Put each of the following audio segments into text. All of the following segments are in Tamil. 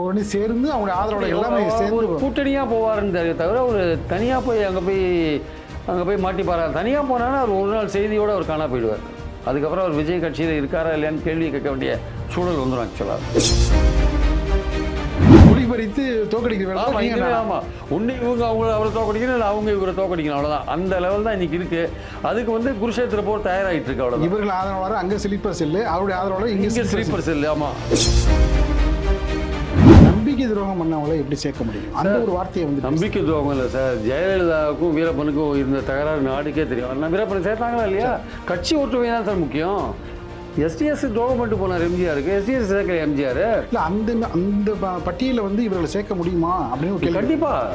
ஒன்று சேர்ந்து அவங்க ஆதரவோட எல்லாமே சேர்ந்து கூட்டணியாக போவாருன்னு தவிர ஒரு தனியாக போய் அங்கே போய் அங்கே போய் மாட்டிப்பாரா? தனியாக போனாலும் அவர் ஒரு நாள் செய்தியோடு அவர் காணா போயிடுவார். அதுக்கப்புறம் அவர் விஜய் கட்சியில் இருக்காரா இல்லையான்னு கேள்வி கேட்க வேண்டிய சூழல் வந்துடும் ஆக்சுவலாக குடிபறித்து தோக்கடிக்கிற ஆமாம் ஒன்று இவங்க அவங்கள அவரை தோக்கடிக்கணும் இல்லை அவங்க இவரை தோக்கடிக்கணும் அவ்வளோதான் அந்த லெவல் தான் இன்னைக்கு இருக்கு. அதுக்கு வந்து குருஷேத்திர போர் தயாராகிட்டு இருக்கு அவ்வளோதான் இவர்கள் ஆதரவாளர் அங்க ஸ்லீப்பர் செல்லு அவருடைய ஆதரவாளர் இங்க இங்கே ஸ்லீப்பர் ஸ்லீப்பர் செல் ஆமாம் நம்பிக்கை துரோகம் பண்ணவங்களை எப்படி சேர்க்க முடியும்? அந்த ஒரு வார்த்தையை வந்து நம்பிக்கை துரோகம் இல்லை சார். ஜெயலலிதாவுக்கும் வீரப்பனுக்கும் இருந்த தகராறு நாடுக்கே தெரியும். ஆனால் வீரப்பன் சேர்த்தாங்களா இல்லையா? கட்சி ஒற்றுமை தான் சார் முக்கியம். எஸ்டிஎஸ் துரோகம் பண்ணிட்டு போனார் எம்ஜிஆருக்கு. எஸ்டிஎஸ் சேர்க்கல எம்ஜிஆர். இல்ல அந்த அந்த ப- பட்டியலை வந்து இவர்களை சேர்க்க முடியுமா? அப்படின்னு ஒரு கேள்வி. கண்டிப்பா.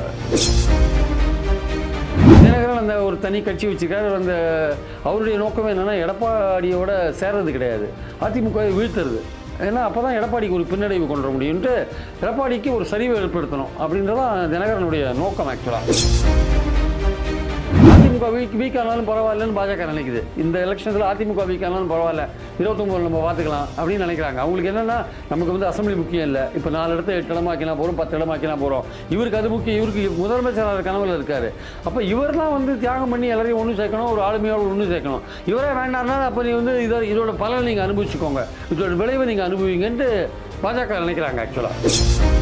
தினகரன் அந்த ஒரு தனி கட்சி வச்சிருக்காரு. அந்த அவருடைய நோக்கம் என்னன்னா எடப்பாடியோட சேர்றது கிடையாது. அதிமுகவை வீழ்த்துறது. ஏன்னா அப்போ தான் எடப்பாடிக்கு ஒரு பின்னடைவு கொண்டு வர முடியும்ட்டு எடப்பாடிக்கு ஒரு சரிவு ஏற்படுத்தணும் அப்படின்றதான் தினகரனுடைய நோக்கம் ஆக்சுவலாக அதிமுக வீக் வீக் ஆனாலும் பரவாயில்லன்னு பாஜக நினைக்குது. இந்த எலெக்ஷன்ஸில் அதிமுக வீக் ஆனாலும் பரவாயில்ல. இருபத்தொம்பது நம்ம பார்த்துக்கலாம் அப்படின்னு நினைக்கிறாங்க. அவங்களுக்கு என்னன்னா நமக்கு வந்து அசம்பிளி முக்கியம் இல்லை. இப்போ நாலு இடத்த எட்டு இடமாக்கினா போகிறோம் பத்து இடமாக்கினா போகிறோம் இவருக்கு அது முக்கியம். இவருக்கு முதலமைச்சர் கனவில் இருக்காரு. அப்போ இவர்லாம் வந்து தியாகம் பண்ணி எல்லாரையும் ஒன்று சேர்க்கணும் ஒரு ஆளுமையோடு ஒன்று சேர்க்கணும். இவரே வேண்டாம்னா அப்போ நீ வந்து இதை இதோட பலனை நீங்கள் அனுபவிச்சுக்கோங்க. இதோட விளைவை நீங்கள் அனுபவிங்கன்ட்டு பாஜக நினைக்கிறாங்க ஆக்சுவலாக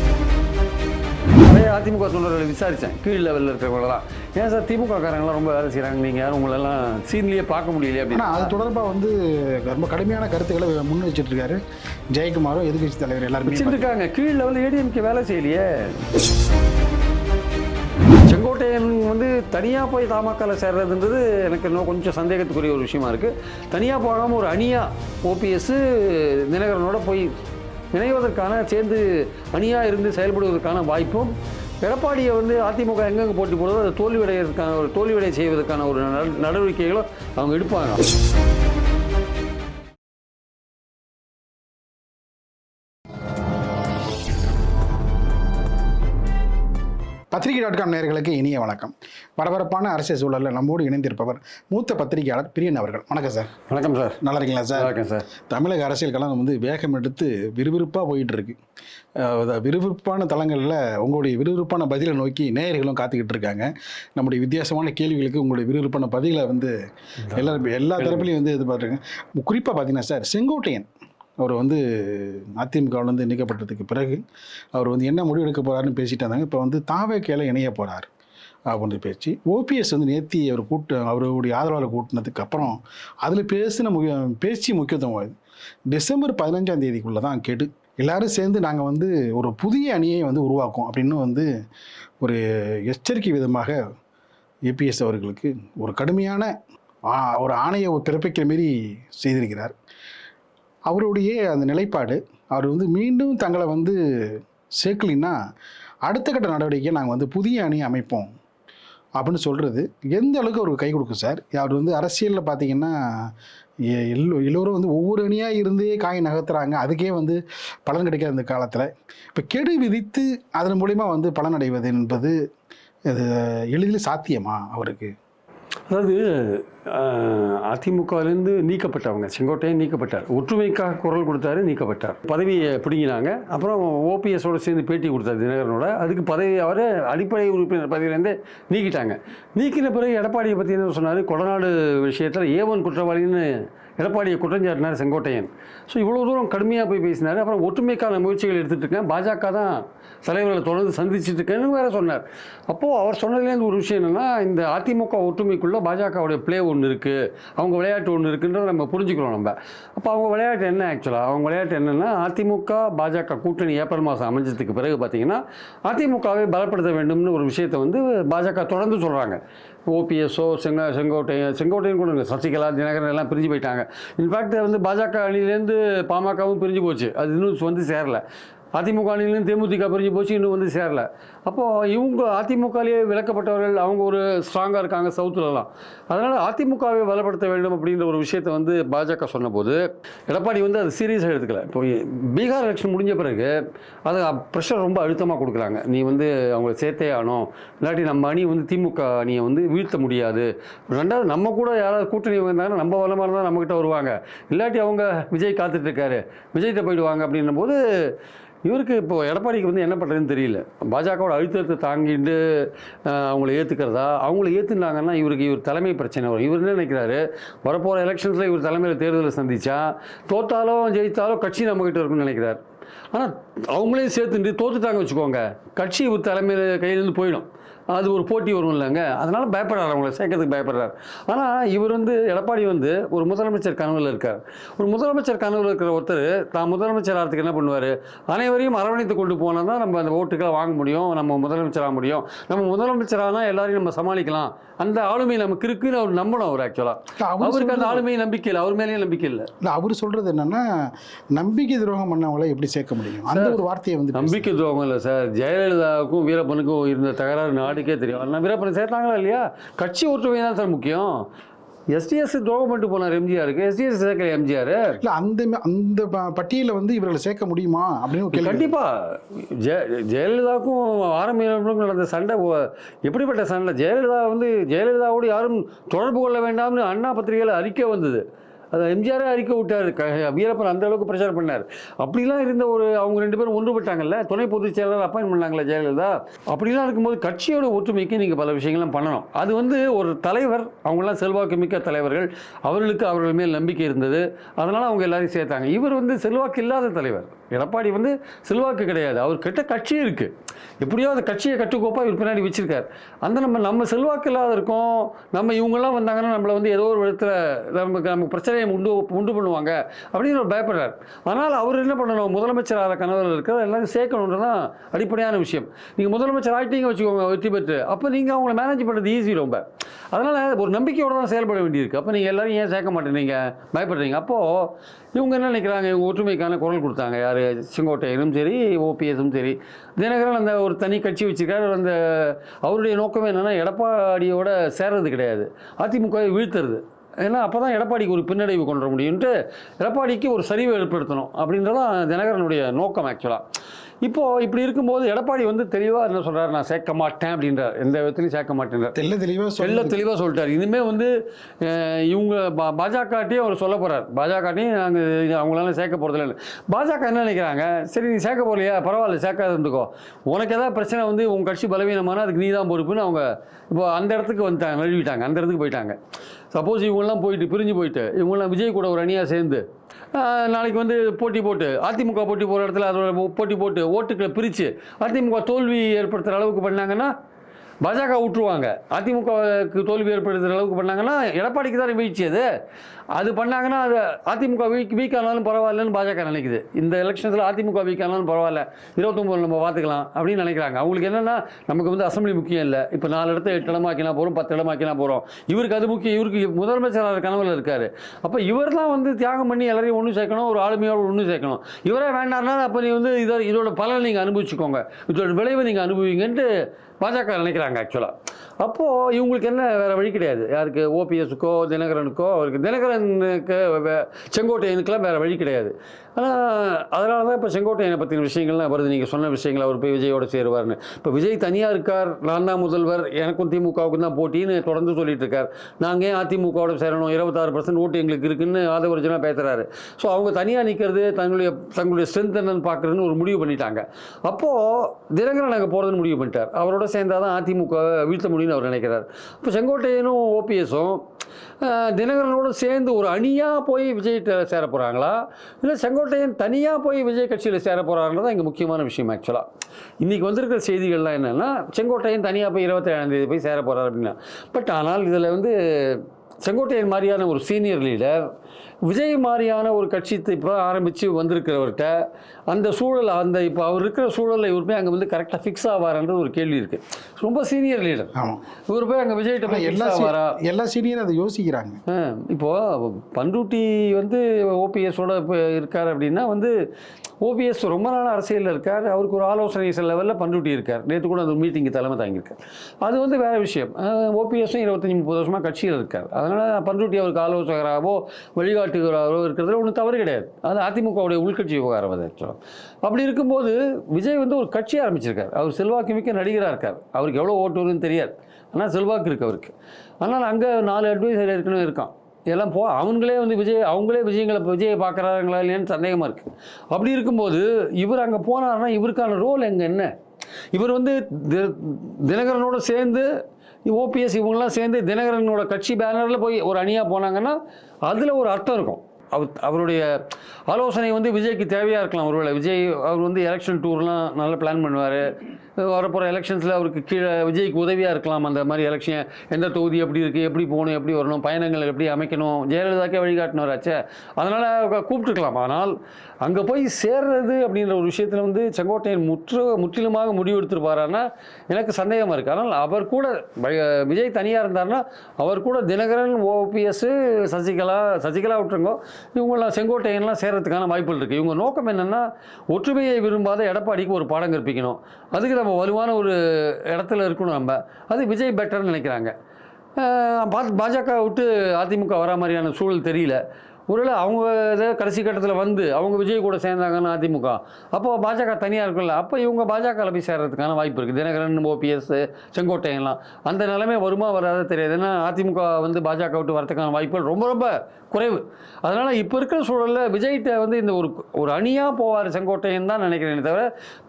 அதிமுக தொண்டர்களை விசாரித்தேன் கீழ் லெவலில் இருக்கிறவங்களெல்லாம். ஏன் சார் திமுக காரங்களாம் ரொம்ப வேலை செய்கிறாங்க நீங்கள் யாரும் உங்களெல்லாம் சீன்லேயே பார்க்க முடியலையே ஆனா அப்படின்னு அது தொடர்பா வந்து ரொம்ப கடுமையான கருத்துக்களை முன் வச்சிட்டு இருக்காரு ஜெயக்குமாரும் எதிர்கட்சி தலைவர் எல்லாருமே வச்சுட்டு இருக்காங்க கீழ் லெவலில் ஏடிஎம்கே வேலை செய்யலையே. செங்கோட்டையன் வந்து தனியாக போய் தாமக்கால சேர்றதுன்றது எனக்கு இன்னும் கொஞ்சம் சந்தேகத்துக்குரிய ஒரு விஷயமா இருக்குது தனியாக போகாமல் ஒரு அணியாக ஓபிஎஸ் தினகரனோட போய் இணைவதற்கான சேர்ந்து அணியாக இருந்து செயல்படுவதற்கான வாய்ப்பும் எடப்பாடியை வந்து அதிமுக எங்கெங்கே போட்டி போடுறதோ அதை தோல்வியடைவதற்கான ஒரு தோல்வியடை செய்வதற்கான ஒரு நட- நடவடிக்கைகளும் அவங்க எடுப்பாங்க. பத்திரிகை டாட் காம் நேயர்களுக்கு இனிய வணக்கம். பரபரப்பான அரசியல் சூழலில் நம்மோடு இணைந்திருப்பவர் மூத்த பத்திரிகையாளர் பிரியன் அவர்கள். வணக்கம் சார். வணக்கம் சார். நல்லா இருக்கீங்களா சார்? இருக்கேன் சார். தமிழக அரசியல் களம் வந்து வேகம் எடுத்து விறுவிறுப்பாக போயிட்டு இருக்கு விறுவிறுப்பான தளங்களில் உங்களுடைய விறுவிறுப்பான பதிலை நோக்கி நேயர்களும் காத்துக்கிட்டு இருக்காங்க. நம்முடைய வித்தியாசமான கேள்விகளுக்கு உங்களுடைய விறுவிறுப்பான பதிலை வந்து எல்லாரும் எல்லா தரப்புலையும் வந்து இது பார்த்துருங்க குறிப்பாக பார்த்தீங்கன்னா சார் செங்கோட்டையன் அவர் வந்து அதிமுகவிலேருந்து நீக்கப்பட்டதுக்கு பிறகு அவர் வந்து என்ன முடிவு எடுக்க போகிறாருன்னு பேசிட்டு இருந்தாங்க. இப்போ வந்து தாவேக்கையில் இணைய போகிறார் அப்படின்ற பேச்சு. ஓபிஎஸ் வந்து நேத்தி அவர் கூட்டு அவருடைய ஆதரவாளர் கூட்டினதுக்கு அப்புறம் அதில் பேசின முக்கிய பேச்சு முக்கியத்துவம் அது. டிசம்பர் பதினஞ்சாம் தேதிக்குள்ளே தான் கெடு எல்லாரும் சேர்ந்து நாங்கள் வந்து ஒரு புதிய அணியை வந்து உருவாக்கும் அப்படின்னு வந்து ஒரு எச்சரிக்கை விதமாக ஏபிஎஸ் அவர்களுக்கு ஒரு கடுமையான ஒரு ஆணையை பிறப்பிக்கிற மாரி செய்திருக்கிறார். அவருடைய அந்த நிலைப்பாடு அவர் வந்து மீண்டும் தங்களை வந்து சேர்க்கலின்னா அடுத்த கட்ட நடவடிக்கையை நாங்கள் வந்து புதிய அணி அமைப்போம் அப்படின்னு சொல்கிறது எந்த அளவுக்கு அவருக்கு கை கொடுக்கும் சார்? அவர் வந்து அரசியலில் பார்த்தீங்கன்னா எ- எல்லோ எல்லோரும் வந்து ஒவ்வொரு அணியாக இருந்தே காய் நகர்த்துறாங்க. அதுக்கே வந்து பலன் கிடைக்காது இந்த காலத்தில். இப்போ கெடு விதித்து அதன் மூலிமா வந்து பலன் அடைவது என்பது இது எளிதில் சாத்தியமா அவருக்கு? அதாவது அதிமுகவிலேருந்து நீக்கப்பட்டவங்க செங்கோட்டையன் நீக்கப்பட்டார். ஒற்றுமைக்காக குரல் கொடுத்தாரு நீக்கப்பட்டார். பதவியை பிடுங்கினாங்க. அப்புறம் ஓபிஎஸோட சேர்ந்து பேட்டி கொடுத்தார் தினகரனோட. அதுக்கு பதவி அவர் அடிப்படை உறுப்பினர் பதவியிலேருந்தே நீக்கிட்டாங்க. நீக்கின பிறகு எடப்பாடியை பற்றி என்ன சொன்னார்? கொடநாடு விஷயத்தில் ஏவன் குற்றவாளின்னு எடப்பாடியை குற்றஞ்சாட்டினார் செங்கோட்டையன். ஸோ இவ்வளோ தூரம் கடுமையாக போய் பேசினார். அப்புறம் ஒற்றுமைக்கான முயற்சிகள் எடுத்துகிட்டு இருக்கேன். பாஜக தான் தலைவர்களை தொடர்ந்து சந்திச்சுட்டு இருக்கேன்னு வேற சொன்னார். அப்போது அவர் சொன்னதுலேருந்து ஒரு விஷயம் என்னென்னா இந்த அதிமுக ஒற்றுமைக்குள்ளே பாஜகவுடைய பிளே ஒன்று இருக்குது அவங்க விளையாட்டு ஒன்று இருக்குன்றதை நம்ம புரிஞ்சுக்கிறோம் நம்ம. அப்போ அவங்க விளையாட்டு என்ன ஆக்சுவலாக அவங்க விளையாட்டு என்னென்னா அதிமுக பாஜக கூட்டணி ஏப்ரல் மாதம் அமைஞ்சதுக்கு பிறகு பார்த்திங்கன்னா அதிமுகவை பலப்படுத்த வேண்டும்னு ஒரு விஷயத்தை வந்து பாஜக தொடர்ந்து சொல்கிறாங்க ஓபிஎஸ்ஓ செங்க செங்கோட்டையன் செங்கோட்டையன் கூட இல்லை சசிகலா தினகரன் எல்லாம் பிரிஞ்சு போயிட்டாங்க. இன்ஃபேக்ட் வந்து பாஜக அணிலேருந்து பாமகவும் பிரிஞ்சு போச்சு. அது இன்னும் வந்து சேரல. அதிமுக அணியிலேருந்து தேமுதிக பிரிஞ்சு போச்சு இன்னும் வந்து சேரல. அப்போது இவங்க அதிமுகலேயே விளக்கப்பட்டவர்கள் அவங்க ஒரு ஸ்ட்ராங்காக இருக்காங்க சவுத்துலலாம் அதனால் அதிமுகவை பலப்படுத்த வேண்டும் அப்படின்ற ஒரு விஷயத்தை வந்து பாஜக சொன்னபோது எடப்பாடி வந்து அது சீரியஸாக எடுத்துக்கல. இப்போ பீகார் எலெக்ஷன் முடிஞ்ச பிறகு அது ப்ரெஷர் ரொம்ப அழுத்தமாக கொடுக்குறாங்க. நீ வந்து அவங்கள சேர்த்தே ஆனோம் இல்லாட்டி நம்ம அணி வந்து திமுக அணியை வந்து வீழ்த்த முடியாது. ரெண்டாவது நம்ம கூட யாராவது கூட்டணி வந்தாங்கன்னா நம்ம வளமாக இருந்தால் நம்மக்கிட்ட வருவாங்க. இல்லாட்டி அவங்க விஜய் காத்துட்ருக்காரு விஜய்கிட்ட போயிடுவாங்க அப்படின்னும் போது இவருக்கு இப்போ எடப்பாடிக்கு வந்து என்ன பண்ணுறதுன்னு தெரியல. பாஜகவோட அழுத்தத்தை தாங்கிட்டு அவங்கள ஏற்றுக்கிறதா அவங்கள ஏற்றுனாங்கன்னா இவருக்கு இவர் தலைமை பிரச்சனை வரும். இவர் என்ன நினைக்கிறாரு? வரப்போகிற எலெக்ஷன்ஸில் இவர் தலைமையில் தேர்தலை சந்தித்தா தோத்தாலும் ஜெயித்தாலும் கட்சி நம்மகிட்ட இருக்குன்னு நினைக்கிறார். ஆனால் அவங்களையும் சேர்த்துட்டு தோத்துட்டாங்க வச்சுக்கோங்க. கட்சி இவர் தலைமையில் கையிலேருந்து போயிடும். அது ஒரு போட்டி வரும் இல்லைங்க அதனால் பயப்படுறாரு அவங்கள சேர்க்கறதுக்கு பயப்படுறாரு. ஆனால் இவர் வந்து எடப்பாடி வந்து ஒரு முதலமைச்சர் கனவில் இருக்கார். ஒரு முதலமைச்சர் கனவில் இருக்கிற ஒருத்தர் தான் முதலமைச்சர் ஆகிறதுக்கு என்ன பண்ணுவார்? அனைவரையும் அரவணைத்து கொண்டு போனால் தான் நம்ம அந்த ஓட்டுகளை வாங்க முடியும் நம்ம முதலமைச்சராக முடியும். நம்ம முதலமைச்சரானால் எல்லாரையும் நம்ம சமாளிக்கலாம். அந்த ஆளுமை நமக்கு இருக்குன்னு அவர் நம்பணும் அவர் ஆக்சுவலாக அவருக்கு அந்த ஆளுமை நம்பிக்கை இல்லை அவர் மேலேயும் நம்பிக்கை இல்லை. இல்ல அவர் சொல்றது என்னன்னா நம்பிக்கை துரோகம் பண்ணவங்கள எப்படி சேர்க்க முடியும்? அந்த ஒரு வார்த்தையை வந்து நம்பிக்கை துரோகம் இல்லை சார். ஜெயலலிதாவுக்கும் வீரப்பனுக்கும் இருந்த தகராறு நாடுக்கே தெரியும். ஆனால் வீரப்பன் சேர்த்தாங்களா இல்லையா? கட்சி ஒற்றுமை தான் சார் முக்கியம். எஸ்டிஎஸ் துரோகம் பண்ணிட்டு போனார் எம்ஜிஆருக்கு. எஸ்டிஎஸ் சேர்க்கல எம்ஜிஆர். இல்ல அந்த அந்த ப- பட்டியல வந்து இவர்களை சேர்க்க முடியுமா அப்படின்னு ஒரு கேள்வி கண்டிப்பா. ஜெய ஜெயலலிதாவுக்கும் ஆரம்பிக்கும் நடந்த சண்டை எப்படிப்பட்ட சண்டை? ஜெயலலிதா வந்து ஜெயலலிதாவோடு யாரும் தொடர்பு கொள்ள வேண்டாம்னு அண்ணா பத்திரிகையில் அறிக்கை வந்தது. அது எம்ஜிஆரே அறிக்கை விட்டார். க வீரப்பன் அந்த அளவுக்கு பிரச்சாரம் பண்ணார். அப்படிலாம் இருந்த ஒரு அவங்க ரெண்டு பேரும் ஒன்றுபட்டாங்கல்ல துணை பொதுச் செயலாளர் அப்பாயின் பண்ணாங்களே ஜெயலலிதா. அப்படிலாம் இருக்கும்போது கட்சியோட ஒற்றுமைக்கு நீங்கள் பல விஷயங்கள்லாம் பண்ணணும். அது வந்து ஒரு தலைவர் அவங்களாம் செல்வாக்கு மிக்க தலைவர்கள் அவர்களுக்கு அவர்கள் மேல் நம்பிக்கை இருந்தது. அதனால் அவங்க எல்லாரையும் சேர்த்தாங்க. இவர் வந்து செல்வாக்கு இல்லாத தலைவர். எடப்பாடி வந்து செல்வாக்கு கிடையாது. அவர் கிட்ட கட்சி இருக்குது எப்படியோ அந்த கட்சியை கட்டுக்கோப்பாக இவர் பின்னாடி வச்சிருக்கார். அந்த நம்ம நம்ம செல்வாக்கு இல்லாத இருக்கோம். நம்ம இவங்கெல்லாம் வந்தாங்கன்னா நம்மளை வந்து ஏதோ ஒரு விதத்தில் நமக்கு நமக்கு பிரச்சனையை உண்டு உண்டு பண்ணுவாங்க அப்படின்னு அவர் பயப்படுறார். ஆனால் அவர் என்ன பண்ணணும்? முதலமைச்சர் ஆகிற கனவில் இருக்கிற எல்லாரும் சேர்க்கணுன்றது தான் அடிப்படையான விஷயம். நீங்கள் முதலமைச்சர் ஆகிட்டீங்க வச்சுக்கோங்க வெற்றி பெற்று. அப்போ நீங்கள் அவங்கள மேனேஜ் பண்ணுறது ஈஸி ரொம்ப. அதனால் ஒரு நம்பிக்கையோடு தான் செயல்பட வேண்டியிருக்கு. அப்போ நீங்கள் எல்லாரும் ஏன் சேர்க்க மாட்டேறீங்க பயப்படுறீங்க. அப்போது இவங்க என்ன நினைக்கிறாங்க? இவங்க ஒற்றுமைக்கான குரல் கொடுத்தாங்க. யார்? செங்கோட்டையனும் சரி ஓபிஎஸும் சரி. தினகரன் அந்த ஒரு தனி கட்சி வச்சிருக்காரு. அந்த அவருடைய நோக்கமே என்னென்னா எடப்பாடியோட சேர்றது கிடையாது. அதிமுகவை வீழ்த்துறது. ஏன்னா அப்போ தான் எடப்பாடிக்கு ஒரு பின்னடைவு கொண்டு வர முடியும்ட்டு எடப்பாடிக்கு ஒரு சரிவை ஏற்படுத்தணும் அப்படின்றதான் தினகரனுடைய நோக்கம் ஆக்சுவலாக இப்போது இப்படி இருக்கும்போது எடப்பாடி வந்து தெளிவாக என்ன சொல்றாரு? நான் சேர்க்க மாட்டேன் அப்படின்றார். எந்த விதத்துலையும் சேர்க்க மாட்டேன்றார். தெல்ல தெளிவா தெள்ள சொல்ல தெளிவாக சொல்லிட்டார். இனிமேல் வந்து இவங்க பா பாஜகட்டையும் அவர் சொல்ல போகிறார் பாஜகட்டையும் நாங்கள் அவங்களால சேர்க்க போகிறதில்ல பாஜக என்ன நினைக்கிறாங்க? சரி நீ சேர்க்க போகலையா பரவாயில்ல சேர்க்காத இருந்துக்கோ. உனக்கு ஏதாவது பிரச்சனை வந்து உங்கள் கட்சி பலவீனமான அதுக்கு நீ தான் பொறுப்புன்னு அவங்க இப்போ அந்த இடத்துக்கு வந்துட்டாங்க நழுவிட்டாங்க அந்த இடத்துக்கு போயிட்டாங்க. சப்போஸ் இவங்கெல்லாம் போயிட்டு பிரிஞ்சு போயிட்டு இவங்கெல்லாம் விஜய் கூட ஒரு அணியாக சேர்ந்து நாளைக்கு வந்து போட்டி போட்டு அதிமுக போட்டி போகிற இடத்துல அதோட போட்டி போட்டு ஓட்டுக்களை பிரித்து அதிமுக தோல்வி ஏற்படுத்துகிற அளவுக்கு பண்ணாங்கன்னா பாஜக விட்டுருவாங்க அதிமுகவுக்கு தோல்வி ஏற்படுத்துகிற அளவுக்கு பண்ணாங்கன்னா எடப்பாடிக்கு தான் வீழ்ச்சி அது. அது பண்ணாங்கன்னா அது அதிமுக வீக் வீக் ஆனாலும் பரவாயில்லன்னு பாஜக நினைக்குது. இந்த எலெக்ஷன்ஸில் அதிமுக வீக் ஆனாலும் பரவாயில்ல. இருபத்தொம்போது நம்ம பார்த்துக்கலாம் அப்படின்னு நினைக்கிறாங்க. அவங்களுக்கு என்னென்னா நமக்கு வந்து அசம்பிளி முக்கியம் இல்லை. இப்போ நாலு இடத்த எட்டு இடமாக்கினா போகிறோம் பத்து இடமாக்கினா போகிறோம் இவருக்கு அது முக்கியம். இவருக்கு முதலமைச்சர் கனவில் இருக்கார். அப்போ இவர் தான் வந்து தியாகம் பண்ணி எல்லாரையும் ஒன்று சேர்க்கணும் ஒரு ஆளுமையோடு ஒன்று சேர்க்கணும். இவரே வேண்டாம்னா அப்போ நீ வந்து இதோ இதோட பலனை நீங்கள் அனுபவிச்சுக்கோங்க. இதோட விளைவை நீங்கள் அனுபவிங்கன்ட்டு பாஜக நினைக்கிறாங்க ஆக்சுவலாக அப்போது இவங்களுக்கு என்ன வேறு வழி கிடையாது. யாருக்கு? ஓபிஎஸ்க்கோ தினகரனுக்கோ அவருக்கு தினகரனுக்கு வே- செங்கோட்டையனுக்கெல்லாம் வேறு வழி கிடையாது. ஆனால் அதனால தான் இப்போ செங்கோட்டையனை பற்றின விஷயங்கள்லாம் வருது. நீங்கள் சொன்ன விஷயங்கள் அவர் போய் விஜயோடு சேருவார்னு. இப்போ விஜய் தனியாக இருக்கார் நான் தான் முதல்வர் எனக்கும் திமுகவுக்கும் தான் போட்டின்னு தொடர்ந்து சொல்லிட்டு இருக்கார். நாங்கள் ஏன் அதிமுகவோட சேரணும்? இருபத்தாறு பர்சன்ட் ஓட்டு எங்களுக்கு இருக்குன்னு ஆதவர்ஜனாக பேசுகிறாரு ஸோ அவங்க தனியாக நிற்கிறது தங்களுடைய தங்களுடைய ஸ்ட்ரென்த் என்னன்னு பார்க்குறதுன்னு ஒரு முடிவு பண்ணிட்டாங்க. அப்போது தினகரன் நாங்கள் போகிறதுன்னு முடிவு பண்ணிட்டார். அவரோட சேர்ந்தால் தான் அதிமுக வீழ்த்த முடியும்னு அவர் நினைக்கிறார். இப்போ செங்கோட்டையனும் ஓபிஎஸும் தினகரனோடு சேர்ந்து ஒரு அணியாக போய் விஜய் சேர போகிறாங்களா இல்லை செங்கோட்டையன் தனியாக போய் விஜய் கட்சியில் சேர போகிறாங்கன்னு தான் இங்கே முக்கியமான விஷயம் ஆக்சுவலாக இன்றைக்கி வந்திருக்கிற செய்திகள்லாம் என்னென்னா செங்கோட்டையன் தனியாக போய் இருபத்தேழாம் தேதி போய் சேர போகிறார் அப்படின்னா. பட் ஆனால் இதில் வந்து செங்கோட்டையன் மாதிரியான ஒரு சீனியர் லீடர் விஜய் மாதிரியான ஒரு கட்சி இப்போ ஆரம்பித்து வந்திருக்கிறவர்கிட்ட அந்த சூழல் அந்த இப்போ அவர் இருக்கிற சூழலில் இவர் போய் அங்கே வந்து கரெக்டாக ஃபிக்ஸ் ஆவார்ன்றது ஒரு கேள்வி இருக்குது ரொம்ப சீனியர் லீடர் ஆமாம் இவர் போய் அங்கே விஜய்கிட்ட ஆனா போய் எல்லா ஆவாரா? எல்லா சீனியரும் அதை யோசிக்கிறாங்க. ஆ, இப்போ பண்ருட்டி வந்து ஓபிஎஸோட இப்போ இருக்கார் அப்படின்னா வந்து ஓபிஎஸ் ரொம்ப நாள் அரசியலில் இருக்கார். அவருக்கு ஒரு ஆலோசனை லெவலில் பண்ருட்டி இருக்கார். நேற்று கூட அந்த மீட்டிங்கு தலைமை தாங்கியிருக்கார். அது வந்து வேற விஷயம். ஓபிஎஸும் இருபத்தஞ்சி முப்பது வருஷமாக கட்சியில் இருக்கார். அதனால் பண்ருட்டி அவருக்கு ஆலோசகராகவோ வழிகாட்டுகிறாரோ இருக்கிறதுல ஒன்றும் தவறு கிடையாது. அது அதிமுகவுடைய உள்கட்சி விவகாரம் அது வரும் அப்படி இருக்கும்போது விஜய் வந்து ஒரு கட்சி ஆரம்பிச்சிருக்கார். அவர் செல்வாக்கு மிக்க நடிகராக இருக்கார். அவருக்கு எவ்வளோ ஓட்டு வருதுன்னு தெரியாது. ஆனால் செல்வாக்கு இருக்கு அவருக்கு. ஆனால் அங்கே நாலு அட்வைசர் ஏற்கனவே இருக்கான். எல்லாம் போ அவங்களே வந்து விஜய் அவங்களே விஜயங்களை விஜயை பார்க்குறாங்களா இல்லையான்னு சந்தேகமாக இருக்குது அப்படி இருக்கும்போது இவர் அங்கே போனாருன்னா இவருக்கான ரோல் எங்கே என்ன? இவர் வந்து தி- தினகரனோட சேர்ந்து ஓபிஎஸ் இவங்கெல்லாம் சேர்ந்து தினகரனோட கட்சி பேனரில் போய் ஒரு அணியாக போனாங்கன்னா அதில் ஒரு அர்த்தம் இருக்கும். அவர் அவருடைய ஆலோசனை வந்து விஜய்க்கு தேவையாக இருக்கலாம். ஒருவேளை விஜய் அவர் வந்து எலெக்ஷன் டூர்லாம் நல்லா பிளான் பண்ணுவார். வரப்போகிற எலெக்ஷன்ஸில் அவருக்கு கீழே விஜய்க்கு உதவியாக இருக்கலாம். அந்த மாதிரி எலெக்ஷன் எந்த தொகுதி எப்படி இருக்குது எப்படி போகணும் எப்படி வரணும் பயணங்கள் எப்படி அமைக்கணும் ஜெயலலிதாக்கே வழிகாட்டினவராச்சே அதனால் கூப்பிட்டுருக்கலாம். ஆனால் அங்கே போய் சேர்றது அப்படின்ற ஒரு விஷயத்தில் வந்து செங்கோட்டையன் முற்று முற்றிலுமாக முடிவெடுத்துருப்பாரான்னா எனக்கு சந்தேகமாக இருக்குது ஆனால் அவர் கூட விஜய் தனியாக இருந்தாருன்னா அவர் கூட தினகரன் ஓபிஎஸ் சசிகலா சசிகலா விட்டுருங்கோ. இவங்களாம் செங்கோட்டையன்லாம் சேர்றதுக்கான வாய்ப்புகள் இருக்குது இவங்க நோக்கம் என்னென்னா ஒற்றுமையை விரும்பாத எடப்பாடிக்கு ஒரு பாடம் கற்பிக்கணும். அதுக்கு நம்ம வலுவான ஒரு இடத்துல இருக்கணும் நம்ம. அது விஜய் பெட்டர்னு நினைக்கிறாங்க. பாஜக விட்டு அதிமுக வரா மாதிரியான சூழல் தெரியல. ஒருவேளை அவங்க இதை கடைசி கட்டத்தில் வந்து அவங்க விஜய் கூட சேர்ந்தாங்கன்னா அதிமுக. அப்போ பாஜக தனியாக இருக்கும்ல. அப்போ இவங்க பாஜகவில் போய் சேர்றதுக்கான வாய்ப்பு இருக்குது தினகரன் ஓபிஎஸ் செங்கோட்டையெல்லாம் அந்த நிலைமை வருமா வராத தெரியாது. ஏன்னா அதிமுக வந்து பாஜக விட்டு வரதுக்கான வாய்ப்புகள் ரொம்ப ரொம்ப குறைவு. அதனால் இப்போ இருக்கிற சூழலில் விஜய்கிட்ட வந்து இந்த ஒரு ஒரு அணியாக போவார் செங்கோட்டையன் தான் நினைக்கிறேனே தவிர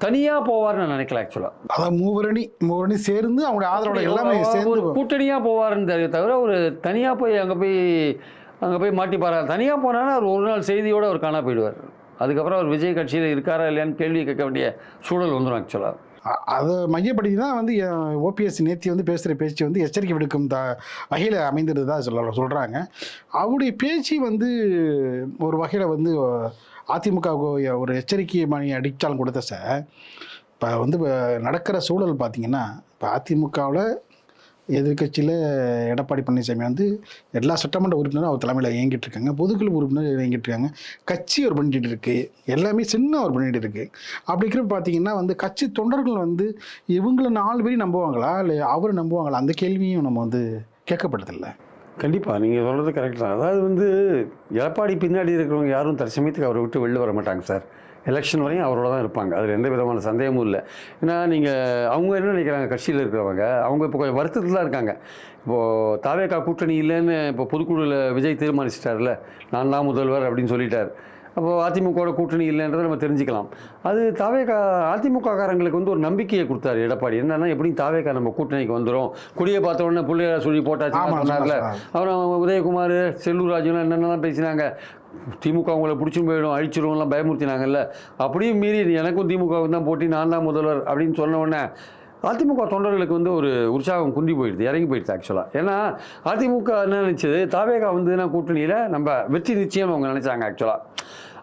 தனியாக போவார்னு நான் நினைக்கல ஆக்சுவலாக அதான் மூவரணி மூவரணி சேர்ந்து அவங்களுடைய ஆதரவோட எல்லாமே ஒரு சேர்ந்து கூட்டணியாக போவாருன்னு தெரியும் தவிர ஒரு தனியாக போய் அங்கே போய் அங்கே போய் மாட்டிப்பாரா தனியாக போனாலும் அவர் ஒரு நாள் செய்தியோடு அவர் காணா போயிடுவார். அதுக்கப்புறம் அவர் விஜய் கட்சியில் இருக்காரா இல்லையான்னு கேள்வி கேட்க வேண்டிய சூழல் வந்துடும் ஆக்சுவலாக அதை மையப்படுத்தி தான் வந்து ஓபிஎஸ் நேத்தி வந்து பேசுகிற பேச்சு வந்து எச்சரிக்கை விடுக்கும் த வகையில் அமைந்திருந்ததாக சொல்ல சொல்கிறாங்க அவருடைய பேச்சு வந்து ஒரு வகையில் வந்து அதிமுக ஒரு எச்சரிக்கை மணி அடித்தாலும் கொடுத்த சார் இப்போ வந்து நடக்கிற சூழல் பார்த்தீங்கன்னா இப்போ அதிமுகவில் எதிர்க்கட்சியில் எடப்பாடி பழனிசாமி வந்து எல்லா சட்டமன்ற உறுப்பினரும் அவர் தலைமையில் இயங்கிட்டு இருக்காங்க. பொதுக்குழு உறுப்பினர் இயங்கிட்டு இருக்காங்க. கட்சி அவர் பண்ணிட்டு இருக்கு. எல்லாமே சின்ன அவர் பண்ணிட்டு இருக்கு. அப்படி இருக்கிற பார்த்தீங்கன்னா வந்து கட்சி தொண்டர்கள் வந்து இவங்கள நாலு பேரையும் நம்புவாங்களா? இல்லை அவரை நம்புவாங்களா? அந்த கேள்வியும் நம்ம வந்து கேட்கப்பட்டதில்லை கண்டிப்பாக நீங்கள் சொல்கிறது கரெக்ட் தான். அதாவது வந்து எடப்பாடி பின்னாடி இருக்கிறவங்க யாரும் தற்சமயத்துக்கு அவரை விட்டு வெளில வர மாட்டாங்க சார். எலெக்ஷன் வரையும் அவரோட தான் இருப்பாங்க. அதில் எந்த விதமான சந்தேகமும் இல்லை. ஏன்னா நீங்கள் அவங்க என்ன நினைக்கிறாங்க? கட்சியில் இருக்கிறவங்க அவங்க இப்போ கொஞ்சம் வருத்தத்தில் தான் இருக்காங்க. இப்போது தாவேக்கா கூட்டணி இல்லைன்னு இப்போ பொதுக்குழுவில் விஜய் தீர்மானிச்சிட்டார்ல நான் தான் முதல்வர் அப்படின்னு சொல்லிட்டார். அப்போது அதிமுகவோட கூட்டணி இல்லைன்றதை நம்ம தெரிஞ்சுக்கலாம். அது தாவேக்கா அதிமுக காரங்களுக்கு வந்து ஒரு நம்பிக்கையை கொடுத்தாரு எடப்பாடி. என்னன்னா எப்படியும் தாவேக்கா நம்ம கூட்டணிக்கு வந்துடும் கொடியை பார்த்த உடனே பிள்ளையார சொல்லி போட்டாச்சு சொன்னார்ல. அப்புறம் உதயகுமார் செல்லூர் ராஜுலாம் என்னென்னலாம் பேசினாங்க. திமுக உங்களை பிடிச்சும் போயிடும் அழிச்சிருவோம்லாம் பயமுறுத்தினாங்கல்ல. அப்படியும் மீறி எனக்கும் திமுகவுக்கு தான் போட்டி நான் தான் முதல்வர் அப்படின்னு சொன்ன உடனே அதிமுக தொண்டர்களுக்கு வந்து ஒரு உற்சாகம் குந்தி போயிடுது இறங்கி போயிடுது ஆக்சுவலாக ஏன்னா அதிமுக என்ன நினச்சது? தாவேகா வந்து கூட்டணியில் நம்ம வெற்றி நிச்சயம் அவங்க நினச்சாங்க ஆக்சுவலாக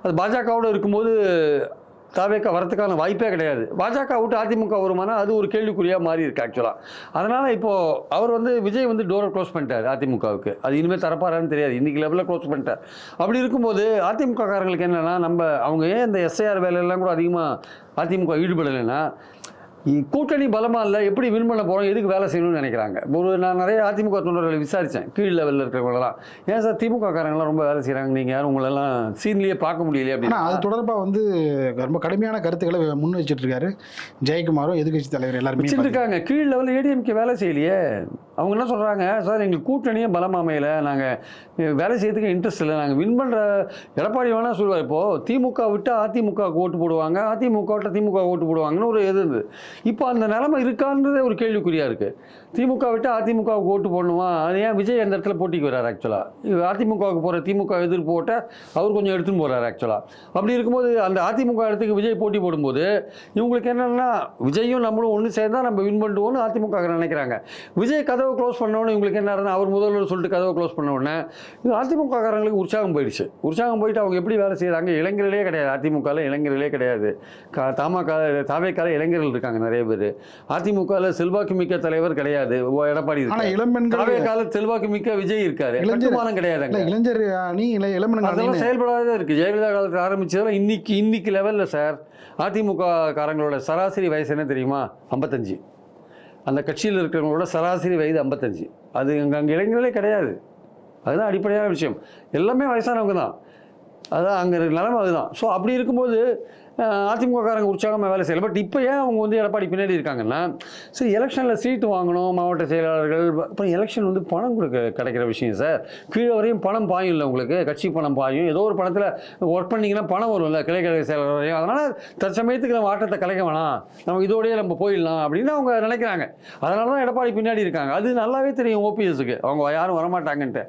அது பாஜகவோட இருக்கும்போது தாவேக்கா வரத்துக்கான வாய்ப்பே கிடையாது. பாஜக விட்டு அதிமுக வருமானா அது ஒரு கேள்விக்குறியாக மாறி இருக்கு ஆக்சுவலாக அதனால் இப்போது அவர் வந்து விஜய் வந்து டோரை க்ளோஸ் பண்ணிட்டார் அதிமுகவுக்கு. அது இனிமேல் தரப்பாரான்னு தெரியாது. இன்றைக்கி லெவலில் க்ளோஸ் பண்ணிட்டார். அப்படி இருக்கும்போது அதிமுக காரங்களுக்கு என்னென்னா நம்ம அவங்க ஏன் இந்த எஸ்ஐஆர் வேலையெல்லாம் கூட அதிகமாக அதிமுக ஈடுபடலைன்னா கூட்டணி பலமாக இல்லை எப்படி வின் பண்ண போகிறோம் எதுக்கு வேலை செய்யணும்னு நினைக்கிறாங்க. ஒரு நான் நிறைய அதிமுக தொண்டர்களை விசாரித்தேன் கீழ் லெவலில் இருக்கிறவங்களெல்லாம். ஏன் சார் திமுக காரங்களாம் ரொம்ப வேலை செய்கிறாங்க நீங்கள் யாரும் உங்களெல்லாம் சீன்லேயே பார்க்க முடியலையே ஆனால் அது அப்படின்னு தொடர்பாக வந்து ரொம்ப கடுமையான கருத்துக்களை முன் வச்சிட்டு இருக்காரு ஜெயக்குமாரும் எதிர்க்கட்சி தலைவர் எல்லாருமே வச்சுட்டு இருக்காங்க. கீழ் லெவலில் ஏடிஎம்கே வேலை செய்யலையே. அவங்க என்ன சொல்கிறாங்க சார் எங்களுக்கு கூட்டணியே பலம் அமையல. நாங்கள் வேலை செய்யறதுக்கு இன்ட்ரெஸ்ட் இல்லை. நாங்கள் வின் பண்ணுற எடப்பாடி வேணால் சொல்லுவார். இப்போது திமுக விட்டு அதிமுகவுக்கு ஓட்டு போடுவாங்க. அதிமுக விட்டு திமுக ஓட்டு போடுவாங்கன்னு ஒரு இது இருந்தது. இப்போ அந்த நிலமை இருக்கான்றதே ஒரு கேள்விக்குறியாக இருக்குது திமுக விட்டு அதிமுகவுக்கு ஓட்டு போடணுமா? அது ஏன் விஜய் அந்த இடத்துல போட்டிக்கு வர்றார் ஆக்சுவலாக அதிமுகவுக்கு போகிற திமுக எதிர்ப்பு போட்டால் அவர் கொஞ்சம் எடுத்துன்னு போகிறார் ஆக்சுவலாக அப்படி இருக்கும்போது அந்த அதிமுக இடத்துக்கு விஜய் போட்டி போடும்போது இவங்களுக்கு என்னென்னா விஜயும் நம்மளும் ஒன்று சேர்ந்தால் நம்ம வின் பண்ணுவோம்னு அதிமுக நினைக்கிறாங்க. விஜய் கதவை க்ளோஸ் பண்ண இவங்களுக்கு என்ன ஆகுதுன்னா, அவர் முதல்வர் சொல்லிட்டு கதவை க்ளோஸ் பண்ண உடனே இது அதிமுக உற்சாகம் போயிடுச்சு. உற்சாகம் போயிட்டு அவங்க எப்படி வேலை செய்கிறாங்க இளைஞர்களே கிடையாது. அதிமுகவில் இளைஞர்களே கிடையாது. கா தமாக தாவேக்கால இளைஞர்கள் இருக்காங்க. நிறைய பேர். அதிமுகவில் செல்வாக்கு மிக்க தலைவர் கிடையாது. எடப்பாடி ஆனால் இளம்பெண்கள் செல்வாக்கு மிக்க விஜய் இருக்காரு. இளைஞர் கட்டுமானம் கிடையாது இளைஞர் அணி இல்லை இளம்பெண்கள் அதெல்லாம் செயல்படாத இருக்கு. ஜெயலலிதா காலத்தில் ஆரம்பிச்சதெல்லாம் இன்னைக்கு இன்னைக்கு லெவலில் சார். அதிமுக காரங்களோட சராசரி வயசு என்ன தெரியுமா? ஐம்பத்தஞ்சு. அந்த கட்சியில் இருக்கிறவங்களோட சராசரி வயது ஐம்பத்தஞ்சு. அது அங்கே அங்கே இளைஞர்களே கிடையாது. அதுதான் அடிப்படையான விஷயம். எல்லாமே வயசானவங்க தான். அதான் அங்கே நிலைமை அதுதான். ஸோ அப்படி இருக்கும்போது அதிமுககாரங்க உற்சாகமாக வேலை செய்யலை. பட் இப்போ ஏன் அவங்க வந்து எடப்பாடி பின்னாடி இருக்காங்கன்னா சரி எலெக்ஷனில் சீட்டு வாங்கணும் மாவட்ட செயலாளர்கள் அப்புறம் எலெக்ஷன் வந்து பணம் கொடுக்க கிடைக்கிற விஷயம் சார் கீழே வரையும் பணம் பாயும் இல்லை உங்களுக்கு. கட்சி பணம் பாயும். ஏதோ ஒரு பணத்தில் ஒர்க் பண்ணிங்கன்னா பணம் வரும்ல கிளை கழக செயலாளர் வரையும். அதனால் தற்சமயத்துக்கு நம்ம ஆட்டத்தை கலைக்க வேணாம். நம்ம இதோடய நம்ம போயிடலாம் அப்படின்னு அவங்க நினைக்கிறாங்க. அதனால தான் எடப்பாடி பின்னாடி இருக்காங்க. அது நல்லாவே தெரியும் ஓபிஎஸ்க்கு அவங்க யாரும் வரமாட்டாங்கன்ட்டு.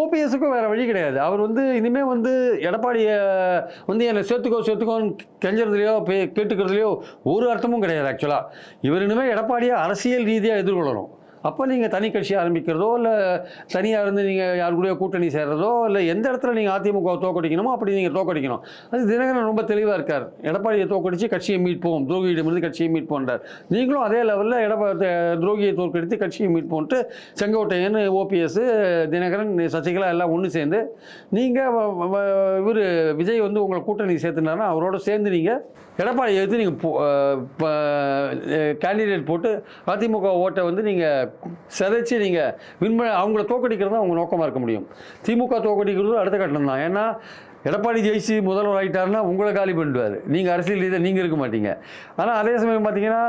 ஓபிஎஸ்க்கும் வேறு வழி கிடையாது. அவர் வந்து இனிமேல் வந்து எடப்பாடியை வந்து என்னை சேர்த்துக்கோ சேர்த்துக்கோன்னு கெஞ்சறதுலையோ பே கேட்டுக்கிறதுலையோ ஒரு அர்த்தமும் கிடையாது ஆக்சுவலாக இவர் இனிமேல் எடப்பாடியை அரசியல் ரீதியாக எதிர்கொள்ளணும். அப்போ நீங்கள் தனி கட்சி ஆரம்பிக்கிறதோ இல்லை தனியாக இருந்து நீங்கள் யார் கூடயோ கூட்டணி சேர்றதோ இல்லை எந்த இடத்துல நீங்கள் அதிமுக தோக்கடிக்கணுமோ அப்படி நீங்கள் தோக்கடிக்கணும். அது தினகரன் ரொம்ப தெளிவாக இருக்கார். எடப்பாடியை தோக்கடித்து கட்சியை மீட்போம் துரோகியிடமிருந்து கட்சியை மீட்போன்றார். நீங்களும் அதே லெவலில் எடப்பா துரோகியை தோற்கடித்து கட்சியை மீட்போன்ட்டு செங்கோட்டையன் ஓபிஎஸ் தினகரன் சசிகலா எல்லாம் ஒன்று சேர்ந்து நீங்கள் இவர் விஜய் வந்து உங்களை கூட்டணி சேர்த்துனாருன்னா அவரோட சேர்ந்து நீங்கள் எடப்பாடி எடுத்து நீங்கள் கேண்டிடேட் போட்டு அதிமுக ஓட்டை வந்து நீங்கள் சிதைச்சி நீங்கள் வின் அவங்கள தோக்கடிக்கிறது தான் அவங்க நோக்கமாக இருக்க முடியும். திமுக தோக்கடிக்கிறது அடுத்த கட்டம் தான். ஏன்னா எடப்பாடி ஜெயிச்சு முதல்வர் ஆகிட்டாருன்னா உங்களை காலி பண்ணிடுவார். நீங்கள் அரசியல் ரீதியாக நீங்கள் இருக்க மாட்டீங்க. ஆனால் அதே சமயம் பார்த்தீங்கன்னா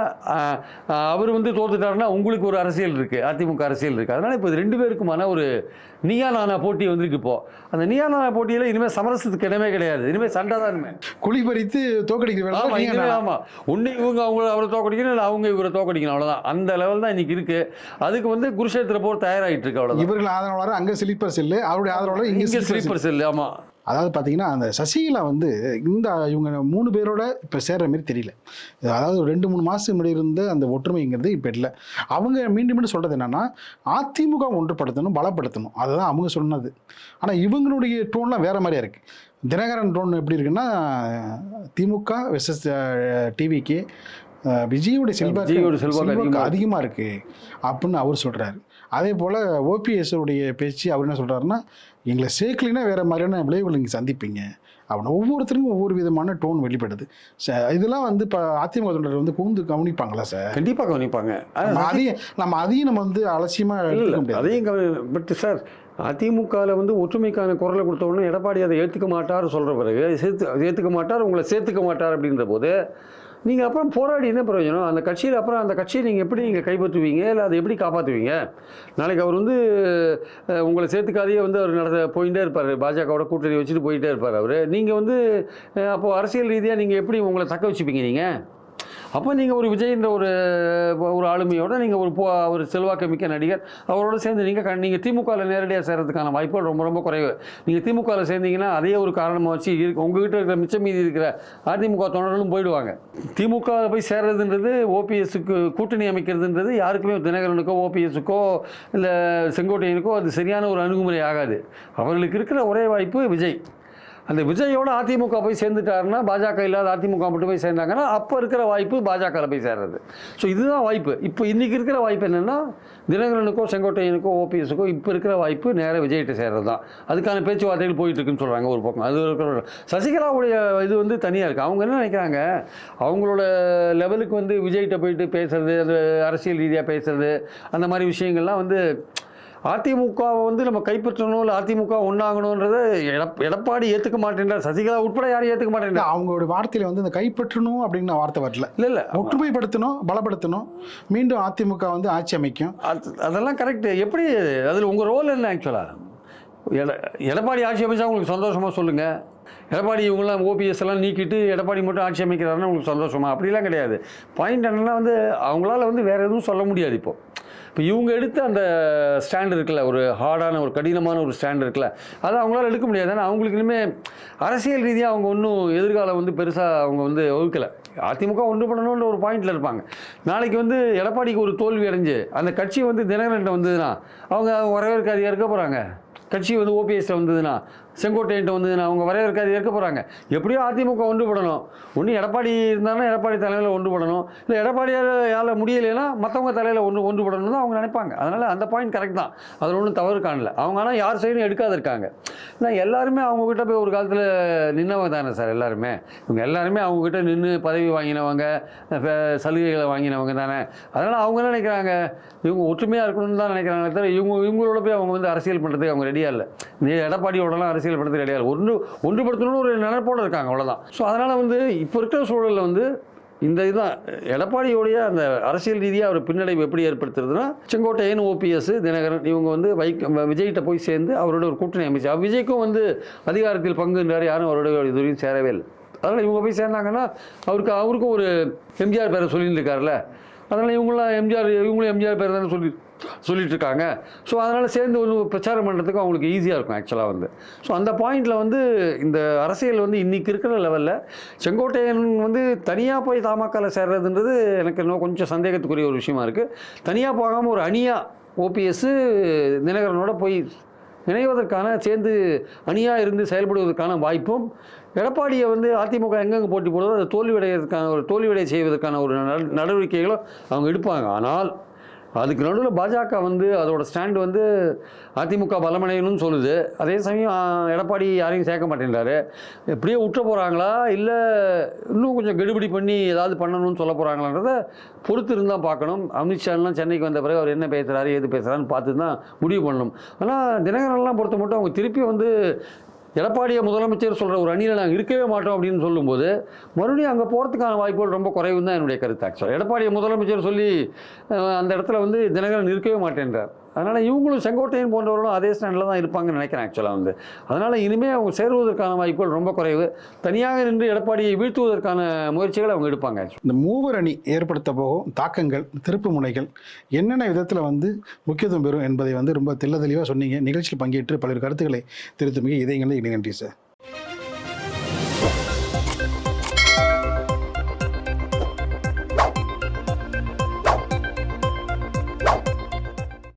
அவர் வந்து தோத்துட்டாருன்னா உங்களுக்கு ஒரு அரசியல் இருக்குது அதிமுக அரசியல் இருக்குது அதனால் இப்போ ரெண்டு பேருக்குமான ஒரு நீயா நானா போட்டி வந்திருக்கு இப்போ. அந்த நீயா நானா போட்டியில் இனிமேல் சமரசத்துக்கு இடமே கிடையாது. இனிமேல் சண்டை தான் இனிமேல் குழி பறித்து தோக்கடிக்கிற வேலை ஆமா தான் நீங்க இனிமே நான். ஆமா. ஒண்ணு இவங்க அவங்கள அவரை தோக்கடிக்கணும் இல்லை அவங்க இவரை தோக்கடிக்கணும். அவ்வளவுதான். அந்த லெவல் தான் இன்னைக்கு இருக்கு. அதுக்கு வந்து குருஷேத்திர போர் தயாராகிட்டு இருக்கு அவ்வளவுதான். இவர்கள் ஆதரவாளர் அங்க ஸ்லீப்பர் செல்லு அவருடைய ஆதரவாளர் இங்க ஸ்லீப்பர் செல்லு ஸ்லீப்பர் செல் ஆமா. அதாவது பார்த்தீங்கன்னா அந்த சசிகலா வந்து இந்த இவங்க மூணு பேரோட இப்போ சேர்ற மாதிரி தெரியல. அதாவது ரெண்டு மூணு மாதத்துக்கு முன்னாடி இருந்த அந்த ஒற்றுமைங்கிறது இப்போ இல்லை. அவங்க மீண்டும் மீண்டும் சொல்கிறது என்னன்னா அதிமுக ஒன்றுபடுத்தணும் பலப்படுத்தணும். அதுதான் அவங்க சொன்னது. ஆனால் இவங்களுடைய டோன்லாம் வேற மாதிரியா இருக்குது தினகரன் டோன் எப்படி இருக்குன்னா திமுக வெர்சஸ் டிவிக்கு விஜயோட செல்வாக்கு அதிகமாக இருக்குது அப்படின்னு அவர் சொல்கிறாரு அதே போல் ஓபிஎஸ் உடைய பேச்சு அவர் என்ன சொல்கிறாருன்னா எங்களை சேர்க்கலைன்னா வேறு மாதிரியான விளைவுகள் நீங்கள் சந்திப்பீங்க. அப்படின்னு ஒவ்வொருத்தருக்கும் ஒவ்வொரு விதமான டோன் வெளிப்படுது. இதெல்லாம் வந்து இப்போ அதிமுக தொண்டர் வந்து கூந்து கவனிப்பாங்களா சார் கண்டிப்பா கவனிப்பாங்க. அதையும் நம்ம அதையும் நம்ம வந்து அலட்சியமாக இல்ல, முடியாது. அதையும் கவனி பட் சார் அதிமுகவில் வந்து ஒற்றுமைக்கான குரலை கொடுத்த உடனே எடப்பாடி அதை ஏற்றுக்க மாட்டார் சொல்கிற பிறகு சேர்த்து ஏற்றுக்க மாட்டார் உங்களை சேர்த்துக்க மாட்டார் அப்படின்ற போது நீங்கள் அப்புறம் போராடி என்ன பிரயோஜனம்? அந்த கட்சியில் அப்புறம் அந்த கட்சியை நீங்கள் எப்படி நீங்கள் கைப்பற்றுவீங்க? இல்லை அதை எப்படி காப்பாற்றுவீங்க? நாளைக்கு அவர் வந்து உங்களை சேர்த்துக்காதையே வந்து அவர் நடத்த போயிட்டே இருப்பார். பாஜகவோட கூட்டணி வச்சுட்டு போயிட்டே இருப்பார் அவர். நீங்கள் வந்து அப்போது அரசியல் ரீதியாக நீங்கள் எப்படி உங்களை தக்க வச்சுப்பீங்க நீங்கள் அப்போ நீங்கள் ஒரு விஜய்ன்ற ஒரு ஒரு ஆளுமையோட நீங்கள் ஒரு ஒரு செல்வாக்கு மிக்க நடிகர் அவரோட சேர்ந்து நீங்கள் நீங்கள் திமுகவில் நேரடியாக சேர்றதுக்கான வாய்ப்புகள் ரொம்ப ரொம்ப குறைவு. நீங்கள் திமுகவில் சேர்ந்தீங்கன்னா அதே ஒரு காரணமாக வச்சு இருக்கு உங்ககிட்ட இருக்கிற மிச்சம் மீதி இருக்கிற அதிமுக தொண்டர்களும் போயிடுவாங்க. திமுகவில் போய் சேர்றதுன்றது ஓபிஎஸ்க்கு கூட்டணி அமைக்கிறதுன்றது யாருக்குமே தினகரனுக்கோ ஓபிஎஸ்க்கோ இல்லை செங்கோட்டையனுக்கோ அது சரியான ஒரு அணுகுமுறை ஆகாது. அவர்களுக்கு இருக்கிற ஒரே வாய்ப்பு விஜய். அந்த விஜயோட அதிமுக போய் சேர்ந்துட்டாருன்னா பாஜக இல்லாத அதிமுக மட்டும் போய் சேர்ந்தாங்கன்னா அப்போ இருக்கிற வாய்ப்பு பாஜகவில் போய் சேர்றது. ஸோ இதுதான் வாய்ப்பு. இப்போ இன்றைக்கி இருக்கிற வாய்ப்பு என்னென்னா தினகரனுக்கோ செங்கோட்டையனுக்கோ ஓபிஎஸ்க்கோ இப்போ இருக்கிற வாய்ப்பு நேராக விஜய்கிட்ட சேர்றது தான் அதுக்கான பேச்சுவார்த்தைகள் போயிட்டுருக்குன்னு சொல்கிறாங்க ஒரு பக்கம். அது இருக்கிற சசிகலாவுடைய இது வந்து தனியாக இருக்குது அவங்க என்ன நினைக்கிறாங்க? அவங்களோட லெவலுக்கு வந்து விஜய்கிட்ட போயிட்டு பேசுறது அது அரசியல் ரீதியாக பேசுறது அந்த மாதிரி விஷயங்கள்லாம் வந்து அதிமுகவை வந்து நம்ம கைப்பற்றணும் இல்லை அதிமுக ஒன்றாகணுன்றதை எடப் எடப்பாடி ஏற்றுக்க மாட்டேன்றார். சசிகலா உட்பட யாரும் ஏற்றுக்க மாட்டேன்றார். அவங்களோட வார்த்தையில வந்து இந்த கைப்பற்றணும் அப்படின்னு வார்த்தை வரல. இல்லை இல்லை. ஒற்றுமைப்படுத்தணும் பலப்படுத்தணும். மீண்டும் அதிமுக வந்து ஆட்சி அமைக்கும். அது அதெல்லாம் கரெக்டு எப்படி அதில் உங்கள் ரோல் என்ன ஆக்சுவலாக எட எடப்பாடி ஆட்சி அமைச்சா உங்களுக்கு சந்தோஷமாக சொல்லுங்கள் எடப்பாடி இவங்களாம் ஓபிஎஸ் எல்லாம் நீக்கிட்டு எடப்பாடி மட்டும் ஆட்சி அமைக்கிறாருன்னா உங்களுக்கு சந்தோஷமா? அப்படிலாம் கிடையாது. பாயிண்ட் என்னன்னா வந்து அவங்களால வந்து வேறு எதுவும் சொல்ல முடியாது இப்போ. இப்போ இவங்க எடுத்த அந்த ஸ்டாண்ட் இருக்குல்ல ஒரு ஹார்டான ஒரு கடினமான ஒரு ஸ்டாண்ட் இருக்குல்ல அதை அவங்களால எடுக்க முடியாது. ஏன்னா அவங்களுக்கு இனிமேல் அரசியல் ரீதியாக அவங்க ஒன்றும் எதிர்காலம் வந்து பெருசாக அவங்க வந்து வகுக்கலை அதிமுக ஒன்று பண்ணணுன்ற ஒரு பாயிண்டில் இருப்பாங்க. நாளைக்கு வந்து எடப்பாடிக்கு ஒரு தோல்வி அடைஞ்சு அந்த கட்சி வந்து தினகரன்ட்ட வந்ததுன்னா அவங்க வரவேற்க அதிகாரிக்க போகிறாங்க கட்சி வந்து ஓபிஎஸ்ல வந்ததுன்னா செங்கோட்டையன்ட்டு வந்து நான் அவங்க வரவேற்காது இருக்க போகிறாங்க எப்படியோ அதிமுக ஒன்றுபடணும் ஒன்று எடப்பாடி இருந்தாலும் எடப்பாடி தலைமையில் ஒன்றுபடணும் இல்லை எடப்பாடியால் முடியலைன்னா மற்றவங்க தலையில் ஒன்று ஒன்றுபடணும் தான் அவங்க நினைப்பாங்க. அதனால் அந்த பாயிண்ட் கரெக்ட் தான். அதில் ஒன்றும் தவறு காணல. அவங்க ஆனால் யார் சைடும் எடுக்காது இருக்காங்க. ஏன்னா எல்லாருமே அவங்கக்கிட்ட போய் ஒரு காலத்தில் நின்னவங்க தானே சார் எல்லாருமே. இவங்க எல்லாருமே அவங்கக்கிட்ட நின்று பதவி வாங்கினவங்க சலுகைகளை வாங்கினவங்க தானே. அதனால் அவங்க என்ன நினைக்கிறாங்க? இவங்க ஒற்றுமையாக இருக்கணும்னு தான் நினைக்கிறாங்க தவிர இவங்க இவங்களோட போய் அவங்க வந்து அரசியல் பண்ணுறதுக்கு அவங்க ரெடியாக இல்லை. நீ எடப்பாடியோடலாம் அரசியல் அரசியல் படத்தில் கிடையாது ஒன்று ஒன்றுபடுத்தணும்னு ஒரு நினைப்போடு இருக்காங்க அவ்வளோதான் ஸோ அதனால் வந்து இப்போ இருக்கிற சூழலில் வந்து இந்த இதுதான் எடப்பாடியோடைய அந்த அரசியல் ரீதியாக அவர் பின்னடைவு எப்படி ஏற்படுத்துறதுன்னா செங்கோட்டையன் ஓபிஎஸ் தினகரன் இவங்க வந்து வைக் விஜய்கிட்ட போய் சேர்ந்து அவரோட ஒரு கூட்டணி அமைச்சு விஜய்க்கும் வந்து அதிகாரத்தில் பங்குன்றார் யாரும் அவரோட இதுவரையும் சேரவே இல்லை. அதனால் இவங்க போய் சேர்ந்தாங்கன்னா அவருக்கு அவருக்கும் ஒரு எம்ஜிஆர் பேரை சொல்லிட்டு அதனால் இவங்களாம் எம்ஜிஆர் இவங்களும் எம்ஜிஆர் பேர் தானே சொல்லி சொல்லிட்டு இருக்காங்க ஸோ அதனால் சேர்ந்து ஒரு பிரச்சாரம் பண்ணுறதுக்கு அவங்களுக்கு ஈஸியாக இருக்கும் ஆக்சுவலாக வந்து. ஸோ அந்த பாயிண்டில் வந்து இந்த அரசியல் வந்து இன்றைக்கி இருக்கிற லெவலில் செங்கோட்டையன் வந்து தனியாக போய் தமாக்கால சேர்றதுன்றது எனக்கு இன்னும் கொஞ்சம் சந்தேகத்துக்குரிய ஒரு விஷயமா இருக்குது தனியாக போகாமல் ஒரு அணியாக ஓபிஎஸ்ஸு தினகரனோட போய் இணைவதற்கான சேர்ந்து அணியாக இருந்து செயல்படுவதற்கான வாய்ப்பும் எடப்பாடியை வந்து அதிமுக எங்கெங்கே போட்டி போடுறதோ அதை தோல்வியடைவதற்கான ஒரு தோல்வியடை செய்வதற்கான ஒரு நட- நடவடிக்கைகளும் அவங்க எடுப்பாங்க. ஆனால் அதுக்கு நடுவில் பாஜக வந்து அதோட ஸ்டாண்ட் வந்து அதிமுக பலமடையணும்னு சொல்லுது. அதே சமயம் எடப்பாடி யாரையும் சேர்க்க மாட்டேன்றாரு. எப்படியே விட்டுற போகிறாங்களா இல்லை இன்னும் கொஞ்சம் கெடுபிடி பண்ணி ஏதாவது பண்ணணும்னு சொல்ல போகிறாங்களான்றத பொறுத்து இருந்தால் பார்க்கணும். அமித்ஷாலாம் சென்னைக்கு வந்த பிறகு அவர் என்ன பேசுகிறாரு எது பேசுகிறான்னு பார்த்து தான் முடிவு பண்ணணும். ஆனால் தினகரன்லாம் பொறுத்த மட்டும் அவங்க திருப்பி வந்து எடப்பாடியை முதலமைச்சர் சொல்கிற ஒரு அணியில் நாங்கள் இருக்கவே மாட்டோம் அப்படின்னு சொல்லும்போது மறுபடியும் அங்கே போகிறதுக்கான வாய்ப்புகள் ரொம்ப குறைவு தான் என்னுடைய கருத்து. ஆக்சுவலாக எடப்பாடியை முதலமைச்சர் சொல்லி அந்த இடத்துல வந்து தினகரன் இருக்கவே மாட்டேன்றார். அதனால் இவங்களும் செங்கோட்டையன் போன்றவர்களும் அதே ஸ்டாண்டில் தான் இருப்பாங்கன்னு நினைக்கிறேன் ஆக்சுவலாக வந்து. அதனால் இனிமேல் அவங்க சேருவதற்கான வாய்ப்புகள் ரொம்ப குறைவு. தனியாக நின்று எடப்பாடியை வீழ்த்துவதற்கான முயற்சிகளை அவங்க எடுப்பாங்க இந்த மூவர் அணி ஏற்படுத்த போகும் தாக்கங்கள் திருப்பு முனைகள் என்னென்ன விதத்தில் வந்து முக்கியத்துவம் பெறும் என்பதை வந்து ரொம்ப தெல்ல தெளிவாக சொன்னீங்க. நிகழ்ச்சியில் பங்கேற்று பல்வேறு கருத்துக்களை திருத்தமிக இதயங்களை நன்றி சார்.